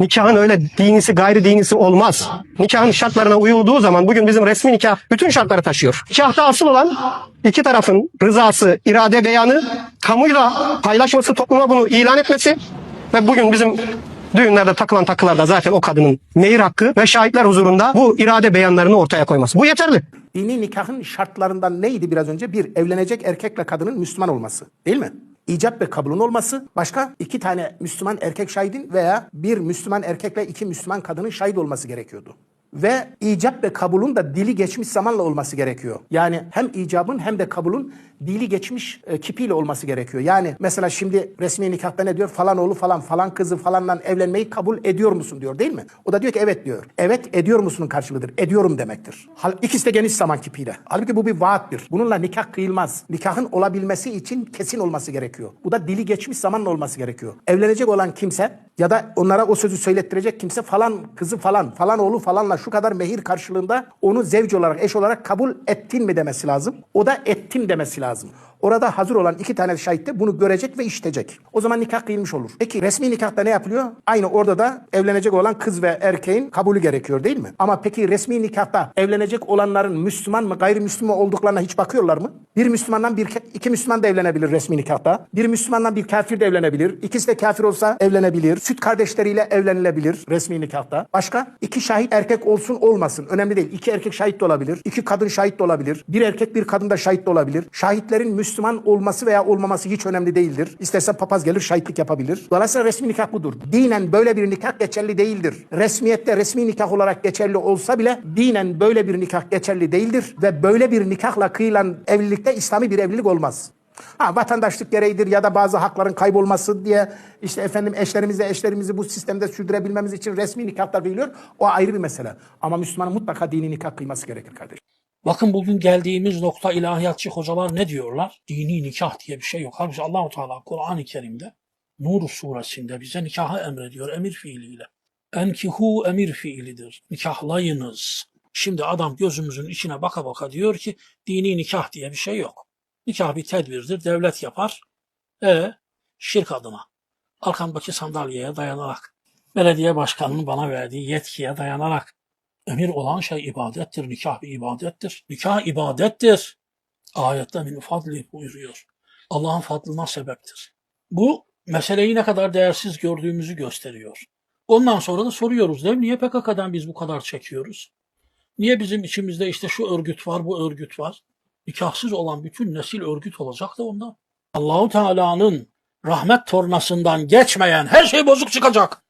Nikahın öyle dinisi gayri dinisi olmaz. Nikahın şartlarına uyulduğu zaman bugün bizim resmi nikah bütün şartları taşıyor. Nikahta asıl olan iki tarafın rızası, irade beyanı, kamuyla paylaşması, topluma bunu ilan etmesi ve bugün bizim düğünlerde takılan takılarda zaten o kadının mehir hakkı ve şahitler huzurunda bu irade beyanlarını ortaya koyması. Bu yeterli. Dini nikahın şartlarından neydi biraz önce? Bir, evlenecek erkekle kadının Müslüman olması. Değil mi? İcap ve kabulün olması. Başka iki tane Müslüman erkek şahidin veya bir Müslüman erkekle iki Müslüman kadının şahit olması gerekiyordu. Ve icap ve kabulün da dili geçmiş zamanla olması gerekiyor. Yani hem icabın hem de kabulün dili geçmiş e, kipiyle olması gerekiyor. Yani mesela şimdi resmi nikahta ne diyor? Falan oğlu falan falan kızı falanla evlenmeyi kabul ediyor musun diyor değil mi? O da diyor ki evet diyor. Evet ediyor musunun karşılığıdır. Ediyorum demektir. Hal, ikisi de geniş zaman kipiyle. Halbuki bu bir vaattir. Bununla nikah kıyılmaz. Nikahın olabilmesi için kesin olması gerekiyor. Bu da dili geçmiş zamanla olması gerekiyor. Evlenecek olan kimse ya da onlara o sözü söylettirecek kimse falan kızı falan falan oğlu falanla şu kadar mehir karşılığında onu zevc olarak eş olarak kabul ettin mi demesi lazım. O da ettim demesi lazım. Orada hazır olan iki tane şahit de bunu görecek ve işitecek. O zaman nikah kıyılmış olur. Peki resmi nikahta ne yapılıyor? Aynı orada da evlenecek olan kız ve erkeğin kabulü gerekiyor değil mi? Ama peki resmi nikahta evlenecek olanların Müslüman mı gayrimüslim mi olduklarına hiç bakıyorlar mı? Bir Müslümandan bir iki Müslüman da evlenebilir resmi nikahta. Bir Müslümandan bir kafir de evlenebilir. İkisi de kafir olsa evlenebilir. Süt kardeşleriyle evlenilebilir resmi nikahta. Başka? iki şahit erkek olsun olmasın. Önemli değil. İki erkek şahit de olabilir. iki kadın şahit de olabilir. Bir erkek bir kadın da şahit de olabilir. Şahitlerin Müslüman olması veya olmaması hiç önemli değildir. İsterse papaz gelir şahitlik yapabilir. Dolayısıyla resmi nikah budur. Dinen böyle bir nikah geçerli değildir. Resmiyette resmi nikah olarak geçerli olsa bile dinen böyle bir nikah geçerli değildir ve böyle bir nikahla kıyılan evlilikte İslami bir evlilik olmaz. Ha, vatandaşlık gereğidir ya da bazı hakların kaybolması diye işte efendim eşlerimizle eşlerimizi bu sistemde sürdürebilmemiz için resmi nikahlar kıyılıyor. O ayrı bir mesele. Ama Müslümanın mutlaka dini nikah kıyması gerekir kardeşim. Bakın bugün geldiğimiz nokta ilahiyatçı hocalar ne diyorlar? Dini nikah diye bir şey yok. Halbuki Allahu Teala Kur'an-ı Kerim'de Nur suresinde bize nikahı emrediyor emir fiiliyle. Enkihu emir fiilidir. Nikahlayınız. Şimdi adam gözümüzün içine baka baka diyor ki dini nikah diye bir şey yok. Nikah bir tedbirdir. Devlet yapar. E şirk adına. Arkamdaki sandalyeye dayanarak. Belediye başkanının bana verdiği yetkiye dayanarak. Emir olan şey ibadettir. Nikah bir ibadettir. Nikah ibadettir. Ayette min fadli buyuruyor. Allah'ın fadlına sebeptir. Bu meseleyi ne kadar değersiz gördüğümüzü gösteriyor. Ondan sonra da soruyoruz değil mi? Niye PKK'dan biz bu kadar çekiyoruz? Niye bizim içimizde işte şu örgüt var, bu örgüt var? Nikahsız olan bütün nesil örgüt olacak da ondan. Allahu Teala'nın rahmet tornasından geçmeyen her şey bozuk çıkacak.